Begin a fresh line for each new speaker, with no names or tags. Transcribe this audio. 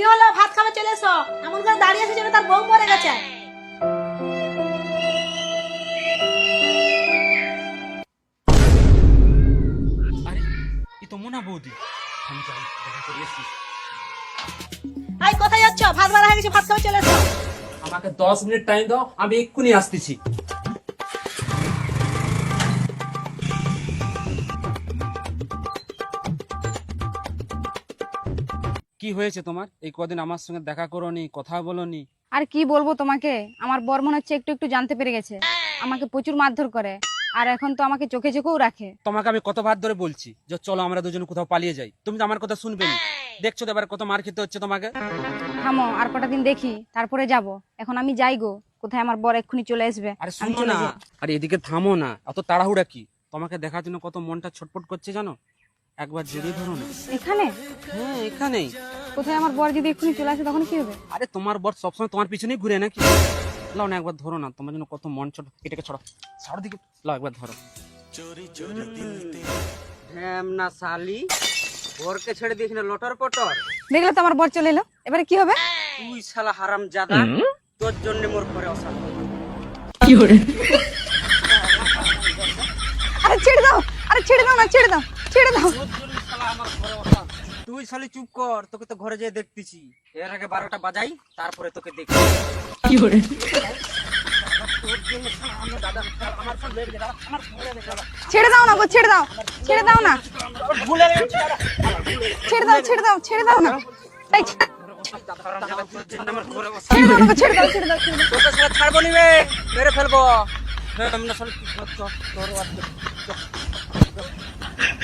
কি হলো? ভাত খাবে চলে এসো। এমন করে দাঁড়িয়ে আছে যেন তার বউ মরে গেছে।
আরে এ তো মোনা বৌদি। আমি যাই দেখা করে এসছি।
আই কোথায় যাচ্ছ? ভাত বাড়া হয়ে গেছে ভাত খাবে চলে এসো।
আমাকে দশ মিনিট টাইম দাও আমি এক্ষুনি আসতেছি। কি হয়েছে তোমার? এই কদিন আমার সঙ্গে দেখা করোনি কথা বলোনি।
আর কি বলব তোমাকে? আমার বর মনে হচ্ছে একটু একটু জানতে পেরে গেছে। আমাকে প্রচুর মারধর করে। আর এখন তো আমাকে চোখে চোখেও রাখে।
তোমাকে আমি কতবার ধরে বলছি যে চলো আমরা দুজন কোথাও পালিয়ে যাই। তুমি তো আমার কথা শুনবে না। দেখছ তো এবার কত মার খেতে হচ্ছে তোমাকে?
থামো আর কটা দিন দেখি তারপরে যাব। এখন আমি যাই গো। কোথায় আমার বর এক্ষুনি চলে আসবে।
আরে শুনো না। আরে এদিকে থামো না। অত তাড়াহুড়া কি? তোমাকে দেখার জন্য কত মনটা ছটফট করছে জানো? একবার জড়িয়ে ধরো না।
এখানে?
হ্যাঁ এখানেই।
কোথায় আমার বর যদি এক্ষুনি চলে আসে তখন কি হবে?
আরে তোমার বর সবসময় তোমার পিছনেই ঘুরে নাকি? লাও না একবার ধরো না তোমার জন্য কত মন ছোট। এটাকে ছড়ো ছাড়ো দিকে। লাও একবার ধরো।
হ্যাম না শালি ওরকে ছেড়ে দিয়েছিল লটর পটর।
দেখলে তো আমার বর চলে এলো। এবারে কি হবে?
তুই শালা হারাম জাদা তোর জন্য মোর ঘরে অশান্তি।
আরে ছেড়ে দাও আরে ছেড়ে দাও না ছেড়ে দাও। ছেড়ে দাও।
তুই শালি চুপ কর তোকে তো ঘরে যেয়ে দেখতেছি। এর আগে বারোটা বাজাই তারপরে তোকে দেখি।
ছেড়ে দাও না গো ছেড়ে দাও। ছেড়ে দাও না। ছেড়ে দাও ছেড়ে দাও ছেড়ে দাও না। ছেড়ে দাও ছেড়ে দাও
ছাড়বো নিবে মেরে ফেলব। কর, তোর।